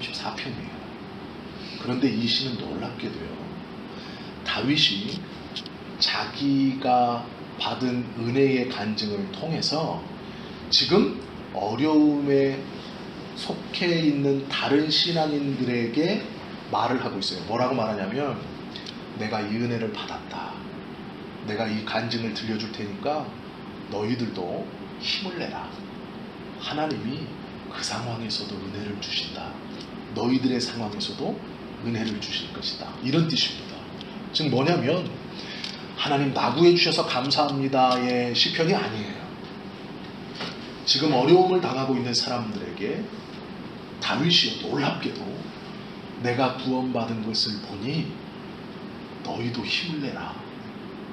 34편이에요. 그런데 이 시는 놀랍게도요. 다윗이 자기가 받은 은혜의 간증을 통해서 지금 어려움에 속해 있는 다른 신앙인들에게 말을 하고 있어요. 뭐라고 말하냐면 내가 이 은혜를 받았다. 내가 이 간증을 들려줄 테니까 너희들도 힘을 내라. 하나님이 그 상황에서도 은혜를 주신다. 너희들의 상황에서도 은혜를 주실 것이다. 이런 뜻입니다. 즉 뭐냐면 하나님 나구해 주셔서 감사합니다의 시편이 아니에요. 지금 어려움을 당하고 있는 사람들에게 다윗이 놀랍게도 내가 구원받은 것을 보니 너희도 힘을 내라.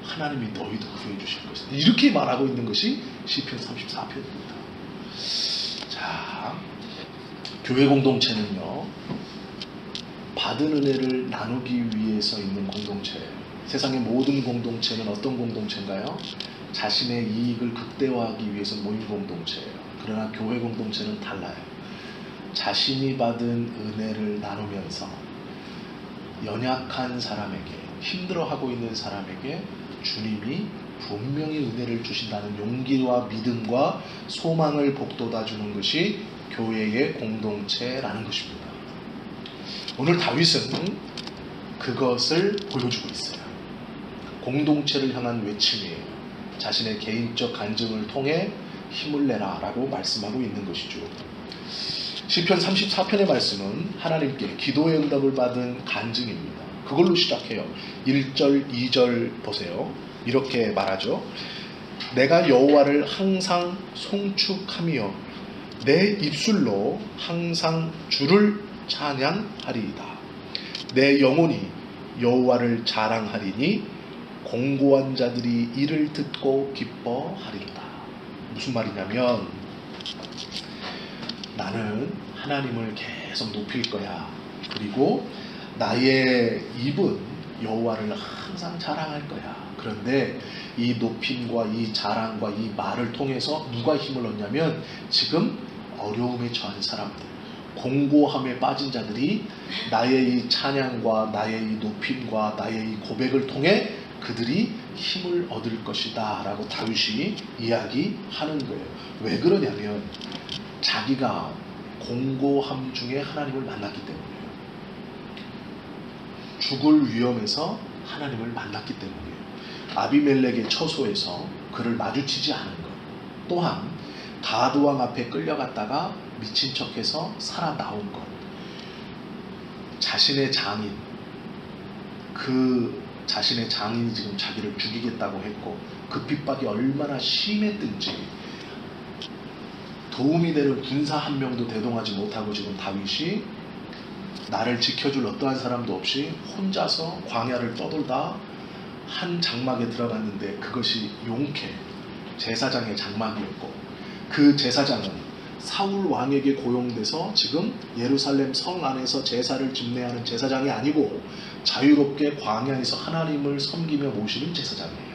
하나님이 너희도 구해 주실 것이다. 이렇게 말하고 있는 것이 시편 34편입니다. 자, 교회 공동체는요. 받은 은혜를 나누기 위해서 있는 공동체예요. 세상의 모든 공동체는 어떤 공동체인가요? 자신의 이익을 극대화하기 위해서 모인 공동체예요. 그러나 교회 공동체는 달라요. 자신이 받은 은혜를 나누면서 연약한 사람에게 힘들어하고 있는 사람에게 주님이 분명히 은혜를 주신다는 용기와 믿음과 소망을 복돋아 주는 것이 교회의 공동체라는 것입니다. 오늘 다윗은 그것을 보여주고 있어요. 공동체를 향한 외침이에요. 자신의 개인적 간증을 통해 힘을 내라라고 말씀하고 있는 것이죠. 시편 34편의 말씀은 하나님께 기도의 응답을 받은 간증입니다. 그걸로 시작해요. 1절, 2절 보세요. 이렇게 말하죠. 내가 여호와를 항상 송축하며 내 입술로 항상 주를 찬양하리이다. 내 영혼이 여호와를 자랑하리니 공고한 자들이 이를 듣고 기뻐하리이다. 무슨 말이냐면 나는 하나님을 계속 높일 거야. 그리고 나의 입은 여호와를 항상 자랑할 거야. 그런데 이 높임과 이 자랑과 이 말을 통해서 누가 힘을 얻냐면 지금 어려움에 처한 사람들, 공고함에 빠진 자들이 나의 이 찬양과 나의 이 높임과 나의 이 고백을 통해 그들이 힘을 얻을 것이다 라고 다윗이 이야기하는 거예요. 왜 그러냐면 자기가 공고함 중에 하나님을 만났기 때문이에요. 죽을 위험에서 하나님을 만났기 때문이에요. 아비멜렉의 처소에서 그를 마주치지 않은 것. 또한 가드왕 앞에 끌려갔다가 미친 척해서 살아 나온 것. 자신의 장인 그 자신의 장인이 지금 자기를 죽이겠다고 했고 그 핍박이 얼마나 심했든지 도움이 되는 군사 한 명도 대동하지 못하고 지금 다윗이 나를 지켜줄 어떠한 사람도 없이 혼자서 광야를 떠돌다 한 장막에 들어갔는데 그것이 용케 제사장의 장막이었고 그 제사장은 사울 왕에게 고용돼서 지금 예루살렘 성 안에서 제사를 집례하는 제사장이 아니고 자유롭게 광야에서 하나님을 섬기며 모시는 제사장이에요.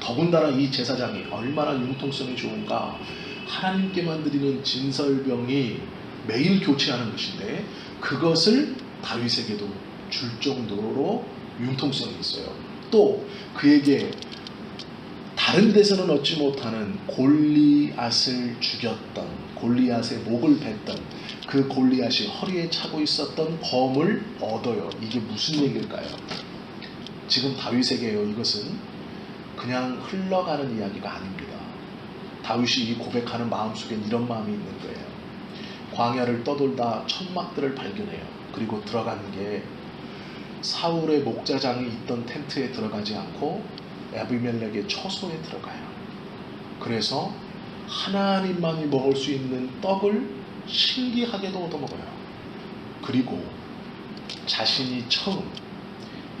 더군다나 이 제사장이 얼마나 융통성이 좋은가 하나님께만 드리는 진설병이 매일 교체하는 것인데 그것을 다윗에게도 줄 정도로 융통성이 있어요. 또 그에게 다른 데서는 얻지 못하는 골리앗을 죽였던 골리앗의 목을 뱉던 그 골리앗이 허리에 차고 있었던 검을 얻어요. 이게 무슨 얘기일까요? 지금 다윗에게요. 이것은 그냥 흘러가는 이야기가 아닙니다. 다윗이 이 고백하는 마음속엔 이런 마음이 있는 거예요. 광야를 떠돌다 천막들을 발견해요. 그리고 들어가는 게 사울의 목자장이 있던 텐트에 들어가지 않고 에비멜렉의 처소에 들어가요. 그래서 하나님만이 먹을 수 있는 떡을 신기하게도 얻어먹어요. 그리고 자신이 처음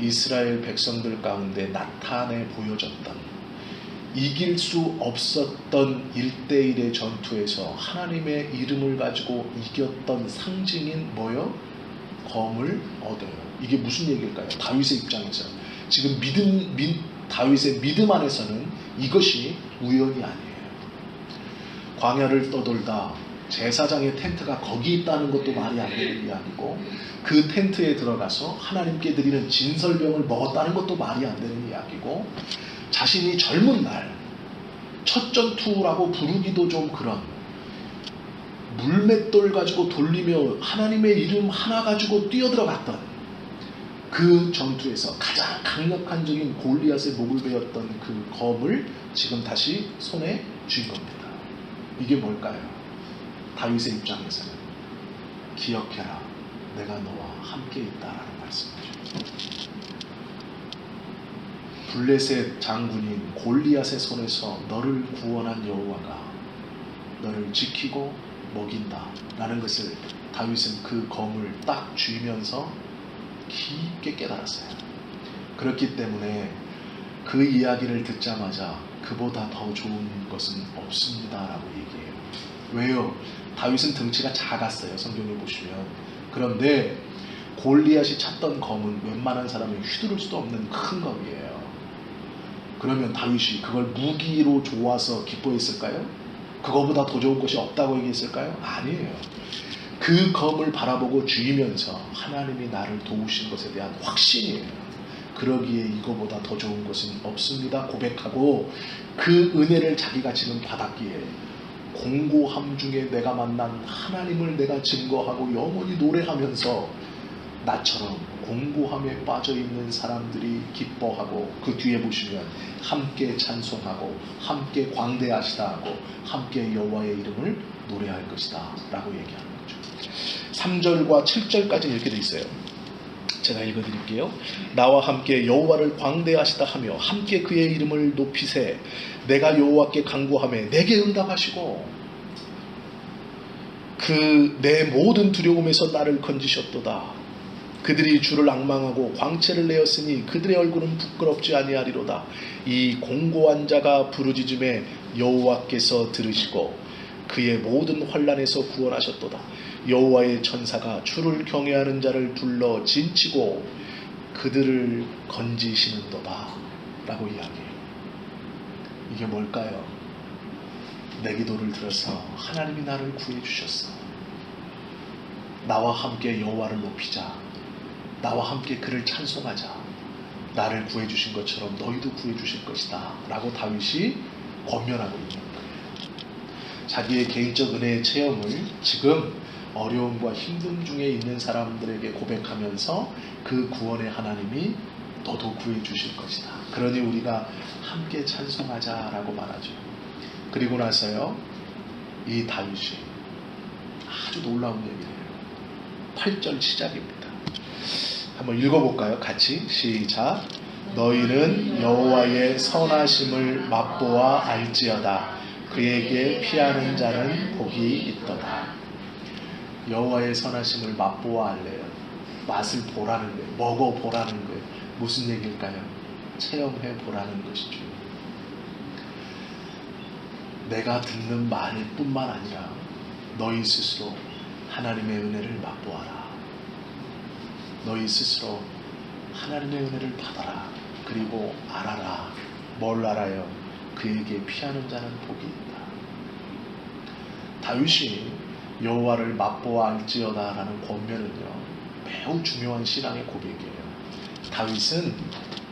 이스라엘 백성들 가운데 나타내 보여줬던 이길 수 없었던 일대일의 전투에서 하나님의 이름을 가지고 이겼던 상징인 뭐요? 검을 얻어요. 이게 무슨 얘기일까요? 다윗의 입장에서 지금 믿음, 믿, 다윗의 믿음 안에서는 이것이 우연이 아니에요. 광야를 떠돌다 제사장의 텐트가 거기 있다는 것도 말이 안 되는 이야기고 그 텐트에 들어가서 하나님께 드리는 진설병을 먹었다는 것도 말이 안 되는 이야기고 자신이 젊은 날 첫 전투라고 부르기도 좀 그런 물맷돌 가지고 돌리며 하나님의 이름 하나 가지고 뛰어들어갔던 그 전투에서 가장 강력한 적인 골리앗의 목을 베었던 그 검을 지금 다시 손에 쥔 겁니다. 이게 뭘까요? 다윗의 입장에서는 기억해라. 내가 너와 함께 있다라는 말씀이죠. 블레셋 장군인 골리앗의 손에서 너를 구원한 여호와가 너를 지키고 먹인다라는 것을 다윗은 그 검을 딱 쥐면서 깊게 깨달았어요. 그렇기 때문에 그 이야기를 듣자마자 그보다 더 좋은 것은 없습니다라고 얘기해요. 왜요? 다윗은 등치가 작았어요. 성경에 보시면. 그런데 골리앗이 찾던 검은 웬만한 사람이 휘두를 수도 없는 큰 검이에요. 그러면 다윗이 그걸 무기로 좋아서 기뻐했을까요? 그거보다 더 좋은 것이 없다고 얘기했을까요? 아니에요. 그 검을 바라보고 쥐면서 하나님이 나를 도우신 것에 대한 확신이에요. 그러기에 이거보다 더 좋은 것은 없습니다. 고백하고 그 은혜를 자기가 지금 받았기에 공고함 중에 내가 만난 하나님을 내가 증거하고 영원히 노래하면서 나처럼 공고함에 빠져 있는 사람들이 기뻐하고 그 뒤에 보시면 함께 찬송하고 함께 광대하시다 하고 함께 여호와의 이름을 노래할 것이다 라고 얘기하는 거죠. 3절과 7절까지 이렇게 돼 있어요. 제가 읽어드릴게요. 나와 함께 여호와를 광대하시다 하며 함께 그의 이름을 높이세 내가 여호와께 간구하며 내게 응답하시고 그 내 모든 두려움에서 나를 건지셨도다. 그들이 주를 악망하고 광채를 내었으니 그들의 얼굴은 부끄럽지 아니하리로다. 이 공고한 자가 부르짖음에 여호와께서 들으시고 그의 모든 환란에서 구원하셨도다. 여호와의 천사가 주를 경외하는 자를 둘러 진치고 그들을 건지시는도다. 라고 이야기해요. 이게 뭘까요? 내 기도를 들어서 하나님이 나를 구해 주셨어. 나와 함께 여호와를 높이자. 나와 함께 그를 찬송하자. 나를 구해 주신 것처럼 너희도 구해 주실 것이다. 라고 다윗이 권면하고 있는 거예요. 자기의 개인적 은혜의 체험을 지금 어려움과 힘듦 중에 있는 사람들에게 고백하면서 그 구원의 하나님이 너도 구해 주실 것이다. 그러니 우리가 함께 찬송하자라고 말하죠. 그리고 나서요, 이 다윗이 아주 놀라운 얘기를 해요. 8절 시작입니다. 한번 읽어볼까요? 같이 시작. 너희는 여호와의 선하심을 맛보아 알지어다. 그에게 피하는 자는 복이 있도다. 여호와의 선하심을 맛보아 알래요. 맛을 보라는 거예요. 먹어 보라는 거예요. 무슨 얘기일까요? 체험해 보라는 것이죠. 내가 듣는 말뿐만 아니라 너희 스스로 하나님의 은혜를 맛보아라. 너희 스스로 하나님의 은혜를 받아라. 그리고 알아라. 뭘 알아요? 그에게 피하는 자는 복이 있다. 다윗이 여호와를 맛보아 알지어다라는 권면은요 매우 중요한 신앙의 고백이에요. 다윗은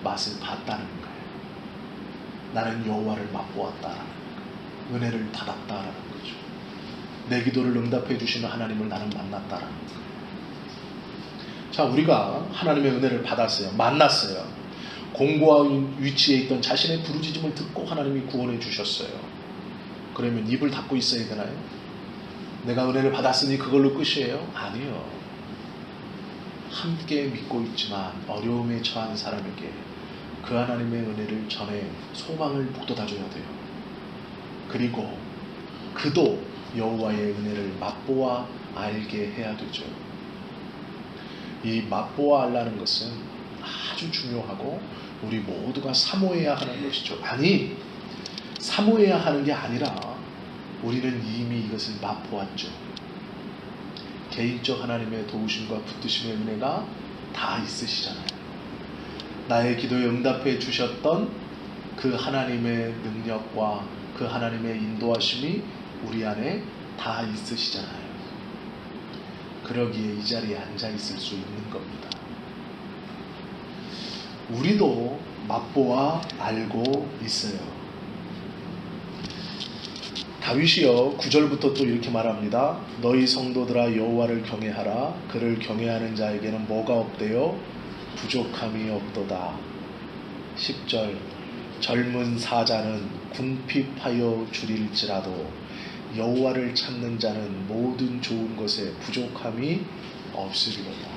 맛을 봤다는 거예요. 나는 여호와를 맛보았다라는 거예요. 은혜를 받았다라는 거죠. 내 기도를 응답해 주시는 하나님을 나는 만났다라는 거예요. 자, 우리가 하나님의 은혜를 받았어요. 만났어요. 공고한 위치에 있던 자신의 부르짖음을 듣고 하나님이 구원해 주셨어요. 그러면 입을 닫고 있어야 되나요? 내가 은혜를 받았으니 그걸로 끝이에요? 아니요. 함께 믿고 있지만 어려움에 처한 사람에게 그 하나님의 은혜를 전해 소망을 북돋아 줘야 돼요. 그리고 그도 여호와의 은혜를 맛보아 알게 해야 되죠. 이 맛보아 알라는 것은 아주 중요하고 우리 모두가 사모해야 하는 것이죠. 아니 사모해야 하는 게 아니라 우리는 이미 이것을 맛보았죠. 개인적 하나님의 도우심과 붙드심의 은혜가 다 있으시잖아요. 나의 기도에 응답해 주셨던 그 하나님의 능력과 그 하나님의 인도하심이 우리 안에 다 있으시잖아요. 그러기에 이 자리에 앉아 있을 수 있는 겁니다. 우리도 맛보아 알고 있어요. 다윗이요 9절부터 또 이렇게 말합니다. 너희 성도들아 여호와를 경외하라. 그를 경외하는 자에게는 뭐가 없대요? 부족함이 없도다. 10절 젊은 사자는 궁핍하여 줄일지라도 여호와를 찾는 자는 모든 좋은 것에 부족함이 없으리로다.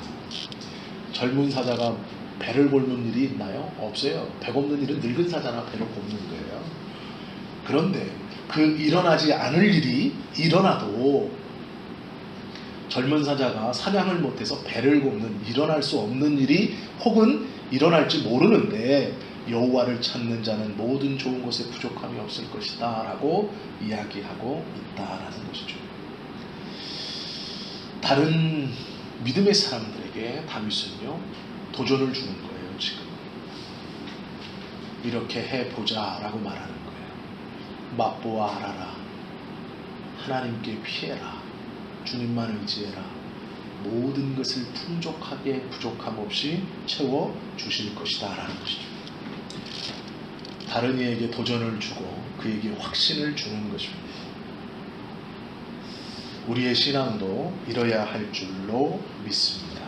젊은 사자가 배를 곪는 일이 있나요? 없어요. 배 굽는 일은 늙은 사자나 배를 굽는 거예요. 그런데 그 일어나지 않을 일이 일어나도 젊은 사자가 사냥을 못해서 배를 굽는 일어날 수 없는 일이 혹은 일어날지 모르는데 여호와를 찾는 자는 모든 좋은 것에 부족함이 없을 것이다 라고 이야기하고 있다라는 것이죠. 다른 믿음의 사람들에게 다윗은요 도전을 주는 거예요 지금 이렇게 해보자 라고 말하는 거예요. 맛보아 알아라. 하나님께 피해라. 주님만 의지해라. 모든 것을 풍족하게 부족함 없이 채워 주실 것이다 라는 것이죠. 다른 이에게 도전을 주고 그에게 확신을 주는 것입니다. 우리의 신앙도 이뤄야 할 줄로 믿습니다.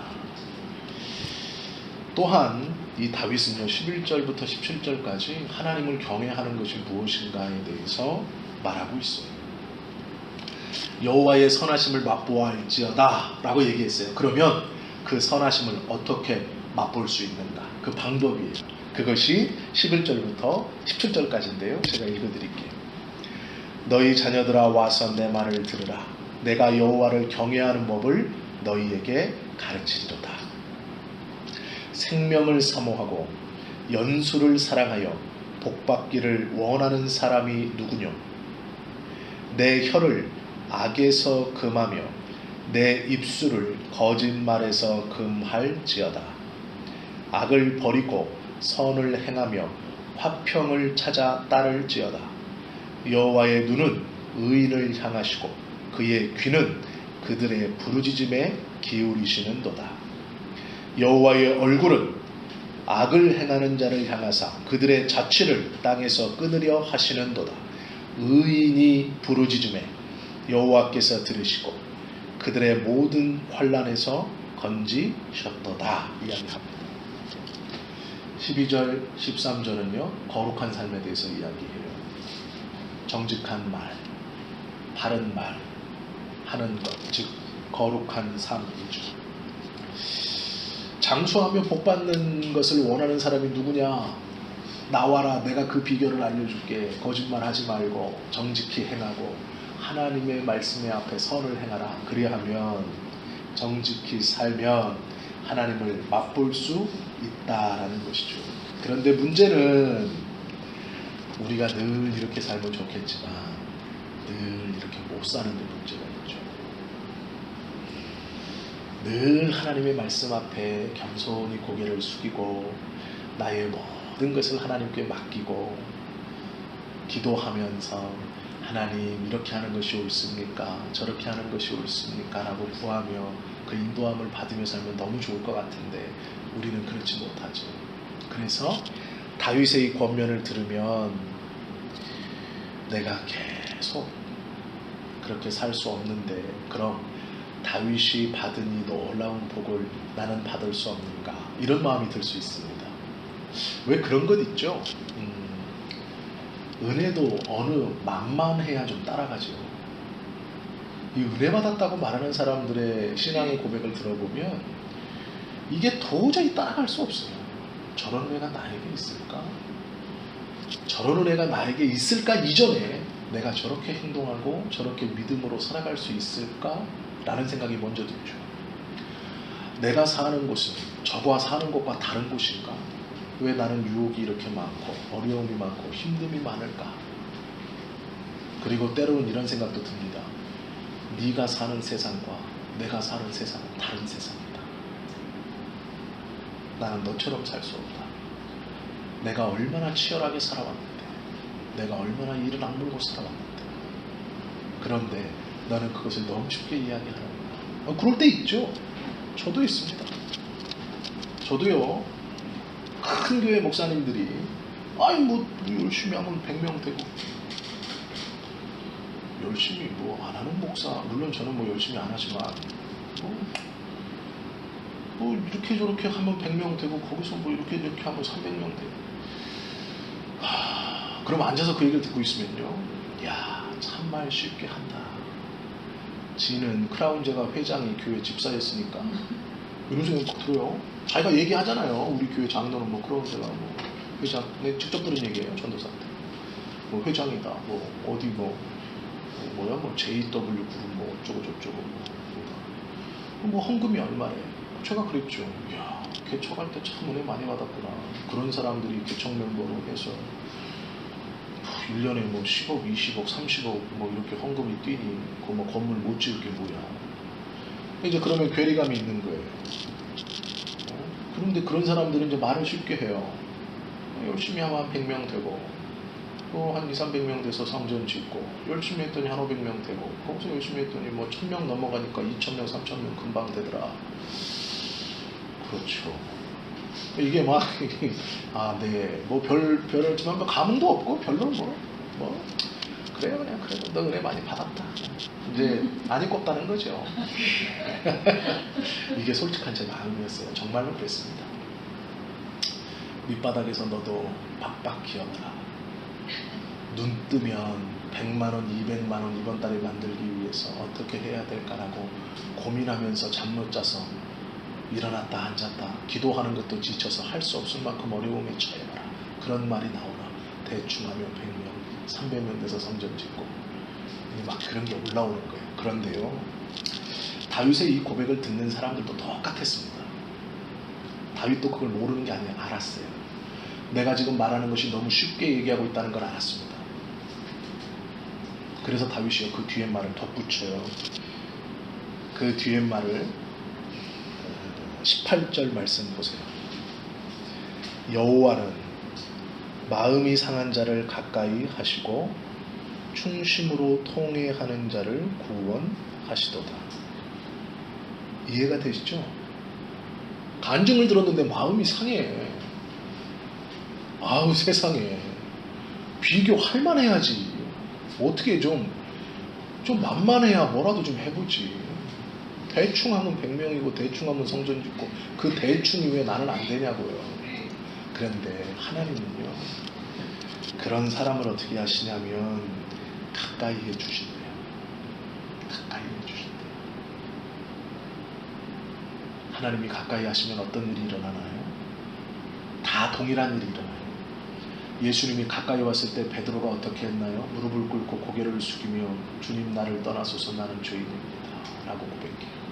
또한 이 다윗은요 11절부터 17절까지 하나님을 경외하는 것이 무엇인가에 대해서 말하고 있어요. 여호와의 선하심을 맛보아할지어다라고 얘기했어요. 그러면 그 선하심을 어떻게 맛볼 수 있는가? 그 방법이에요. 그것이 11절부터 17절까지인데요. 제가 읽어드릴게요. 너희 자녀들아 와서 내 말을 들으라. 내가 여호와를 경외하는 법을 너희에게 가르치리로다. 생명을 사모하고 연수를 사랑하여 복받기를 원하는 사람이 누구뇨? 내 혀를 악에서 금하며 내 입술을 거짓말에서 금할지어다. 악을 버리고 선을 행하며 화평을 찾아 따를지어다. 여호와의 눈은 의인을 향하시고 그의 귀는 그들의 부르짖음에 기울이시는도다. 여호와의 얼굴은 악을 행하는 자를 향하사 그들의 자취를 땅에서 끊으려 하시는도다. 의인이 부르짖음에 여호와께서 들으시고 그들의 모든 환란에서 건지셨도다 이야기합니다. 12절, 13절은요 거룩한 삶에 대해서 이야기해요. 정직한 말, 바른 말 하는 것, 즉 거룩한 삶이죠. 장수하며 복 받는 것을 원하는 사람이 누구냐? 나와라, 내가 그 비결을 알려줄게. 거짓말하지 말고 정직히 행하고 하나님의 말씀에 앞에 선을 행하라. 그리하면 정직히 살면 하나님을 맛볼 수 있다라는 것이죠. 그런데 문제는 우리가 늘 이렇게 살면 좋겠지만 늘 이렇게 못 사는 데 문제가 있죠. 늘 하나님의 말씀 앞에 겸손히 고개를 숙이고 나의 모든 것을 하나님께 맡기고 기도하면서 하나님 이렇게 하는 것이 옳습니까? 저렇게 하는 것이 옳습니까? 라고 구하며 그 인도함을 받으며 살면 너무 좋을 것 같은데 우리는 그렇지 못하죠. 그래서 다윗의 이 권면을 들으면 내가 계속 그렇게 살 수 없는데 그럼 다윗이 받은 이 놀라운 복을 나는 받을 수 없는가 이런 마음이 들 수 있습니다. 왜 그런 것 있죠? 음, 은혜도 어느 만만해야 좀 따라가죠. 이 은혜 받았다고 말하는 사람들의 신앙의 고백을 들어보면 이게 도저히 따라갈 수 없어요. 저런 은혜가 나에게 있을까? 저런 은혜가 나에게 있을까 이전에 내가 저렇게 행동하고 저렇게 믿음으로 살아갈 수 있을까? 라는 생각이 먼저 들죠. 내가 사는 곳은 저와 사는 곳과 다른 곳인가? 왜 나는 유혹이 이렇게 많고 어려움이 많고 힘듦이 많을까? 그리고 때로는 이런 생각도 듭니다. 네가 사는 세상과 내가 사는 세상은 다른 세상이다. 나는 너처럼 살 수 없다. 내가 얼마나 치열하게 살아왔는데, 내가 얼마나 이를 악물고 살아왔는데, 그런데 나는 그것을 너무 쉽게 이야기하는. 아, 그럴 때 있죠. 저도 있습니다. 저도요. 큰 교회 목사님들이 아니 뭐 열심히 하면 100명 되고 열심히 뭐 안 하는 목사 물론 저는 뭐 열심히 안 하지만 뭐, 뭐 이렇게 저렇게 하면 100명 되고 거기서 뭐 이렇게 이렇게 하면 300명 되고 하, 그럼 앉아서 그 얘기를 듣고 있으면요 야 참말 쉽게 한다 지는 크라운제가 회장이 교회 집사였으니까. 이런 생각이 꼭 들어요. 자기가 얘기하잖아요. 우리 교회 장로는 뭐 크라운제가 뭐 회장 내 직접 들은 얘기예요 전도사한테. 뭐 회장이다 뭐 어디 뭐 뭐 뭐야 뭐 JW 그룹 뭐 어쩌고 저쩌고 뭐, 뭐 헌금이 얼마래 제가 그랬죠. 야 개척할 때 참 은혜 많이 받았구나. 그런 사람들이 개척 멤버로 해서 1년에 뭐 10억 20억 30억 뭐 이렇게 헌금이 뛰니 그뭐 건물 못 지을 게 뭐야 이제 그러면 괴리감이 있는 거예요 어? 그런데 그런 사람들은 이제 말을 쉽게 해요 열심히 하면 한 100명 되고 또 한 2, 300명 돼서 성전 짓고 열심히 했더니 한 500명 되고 거기서 열심히 했더니 뭐 1000명 넘어가니까 2000명, 3000명 금방 되더라. 그렇죠. 이게 막, 아, 네, 뭐 별, 별이지만 뭐 감흥도 없고 별로 뭐, 뭐, 그래요, 그냥 그래도 너 은혜 많이 받았다. 이제 많이 꼽다는 거죠. 이게 솔직한 제 마음이었어요. 정말로 그랬습니다. 밑바닥에서 너도 박박 기어라. 눈 뜨면 100만 원, 200만 원 이번 달에 만들기 위해서 어떻게 해야 될까라고 고민하면서 잠 못 자서 일어났다 앉았다 기도하는 것도 지쳐서 할 수 없을 만큼 어려움에 처해봐라. 그런 말이 나오나 대충 하면 100명, 300명 돼서 성전 짓고. 막 그런 게 올라오는 거예요. 그런데요 다윗의 이 고백을 듣는 사람들도 똑같았습니다. 다윗도 그걸 모르는 게 아니라 알았어요. 내가 지금 말하는 것이 너무 쉽게 얘기하고 있다는 걸 알았습니다. 그래서 다윗이요 그 뒤에 말을 덧붙여요. 그 뒤에 말을 18절 말씀 보세요. 여호와는 마음이 상한 자를 가까이 하시고 충심으로 통회하는 자를 구원하시도다. 이해가 되시죠? 간증을 들었는데 마음이 상해. 아우 세상에 비교할 만해야지. 어떻게 좀, 좀 만만해야 뭐라도 좀 해보지. 대충 하면 100명이고 대충 하면 성전 짓고 그 대충이 왜 나는 안 되냐고요. 그런데 하나님은요. 그런 사람을 어떻게 하시냐면 가까이 해 주신대요. 가까이 해 주신대요. 하나님이 가까이 하시면 어떤 일이 일어나나요? 다 동일한 일이 일어나요. 예수님이 가까이 왔을 때 베드로가 어떻게 했나요? 무릎을 꿇고 고개를 숙이며 주님 나를 떠나소서 나는 죄인입니다. 라고 고백해요.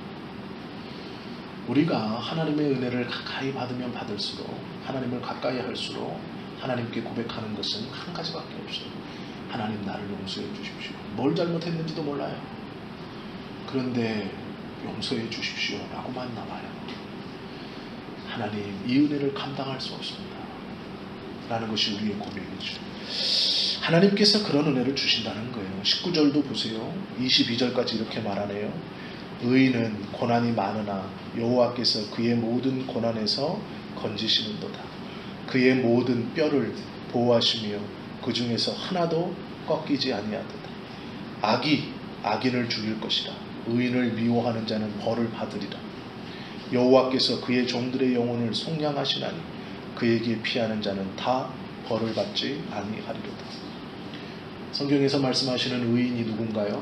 우리가 하나님의 은혜를 가까이 받으면 받을수록 하나님을 가까이 할수록 하나님께 고백하는 것은 한 가지밖에 없어요. 하나님 나를 용서해 주십시오. 뭘 잘못했는지도 몰라요. 그런데 용서해 주십시오. 라고만 나와요. 하나님 이 은혜를 감당할 수 없습니다. 라는 것이 우리의 고백이죠. 하나님께서 그런 은혜를 주신다는 거예요. 19절도 보세요. 22절까지 이렇게 말하네요. 의인은 고난이 많으나 여호와께서 그의 모든 고난에서 건지시는도다. 그의 모든 뼈를 보호하시며 그 중에서 하나도 꺾이지 아니하도다. 악이 악인을 죽일 것이라. 의인을 미워하는 자는 벌을 받으리라. 여호와께서 그의 종들의 영혼을 속량하시나니 그에게 피하는 자는 다 벌을 받지 아니하리로다. 성경에서 말씀하시는 의인이 누군가요?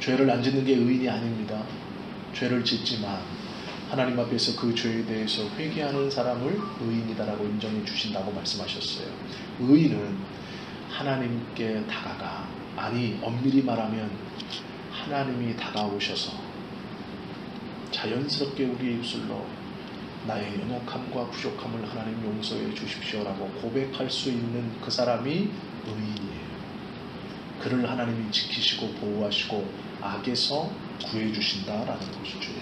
죄를 안 짓는 게 의인이 아닙니다. 죄를 짓지만 하나님 앞에서 그 죄에 대해서 회개하는 사람을 의인이다라고 인정해 주신다고 말씀하셨어요. 의인은 하나님께 다가가 아니 엄밀히 말하면 하나님이 다가오셔서 자연스럽게 우리 입술로 나의 연약함과 부족함을 하나님 용서해 주십시오라고 고백할 수 있는 그 사람이 의인이에요. 그를 하나님이 지키시고 보호하시고 악에서 구해 주신다라는 것이죠.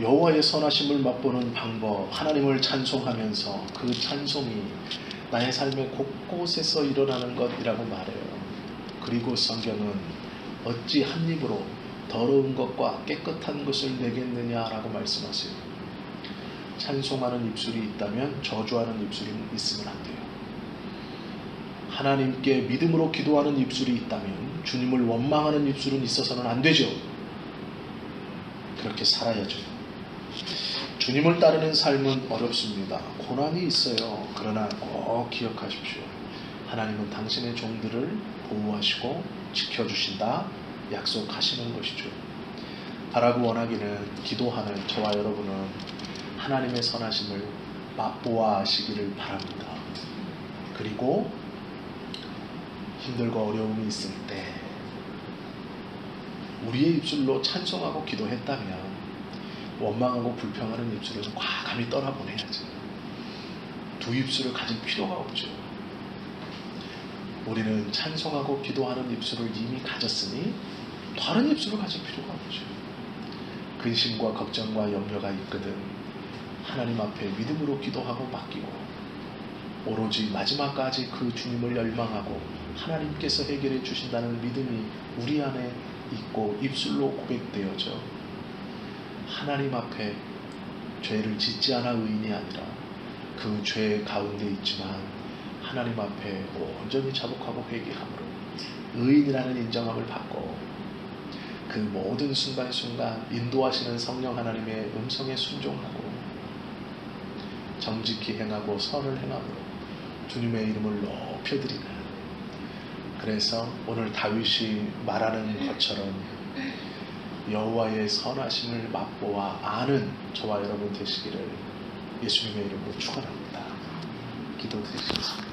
여호와의 선하심을 맛보는 방법, 하나님을 찬송하면서 그 찬송이 나의 삶의 곳곳에서 일어나는 것이라고 말해요. 그리고 성경은 어찌 한 입으로 더러운 것과 깨끗한 것을 내겠느냐라고 말씀하세요. 찬송하는 입술이 있다면 저주하는 입술이 있으면 안 돼요. 하나님께 믿음으로 기도하는 입술이 있다면 주님을 원망하는 입술은 있어서는 안 되죠. 그렇게 살아야죠. 주님을 따르는 삶은 어렵습니다. 고난이 있어요. 그러나 꼭 기억하십시오. 하나님은 당신의 종들을 보호하시고 지켜주신다 약속하시는 것이죠. 바라고 원하기는 기도하는 저와 여러분은 하나님의 선하심을 맛보아 하시기를 바랍니다. 그리고 힘들고 어려움이 있을 때 우리의 입술로 찬송하고 기도했다면 원망하고 불평하는 입술을 과감히 떠나보내야지. 두 입술을 가질 필요가 없죠. 우리는 찬송하고 기도하는 입술을 이미 가졌으니 다른 입술을 가질 필요가 없죠. 근심과 걱정과 염려가 있거든 하나님 앞에 믿음으로 기도하고 맡기고 오로지 마지막까지 그 주님을 열망하고 하나님께서 해결해 주신다는 믿음이 우리 안에 있고 입술로 고백되어져 하나님 앞에 죄를 짓지 않아 의인이 아니라 그 죄 가운데 있지만 하나님 앞에 온전히 자복하고 회개함으로 의인이라는 인정함을 받고 그 모든 순간순간 인도하시는 성령 하나님의 음성에 순종하고 정직히 행하고 선을 행함으로 주님의 이름을 높여드리는 그래서 오늘 다윗이 말하는 것처럼 여호와의 선하심을 맛보아 아는 저와 여러분 되시기를 예수님의 이름으로 축원합니다. 기도드리겠습니다.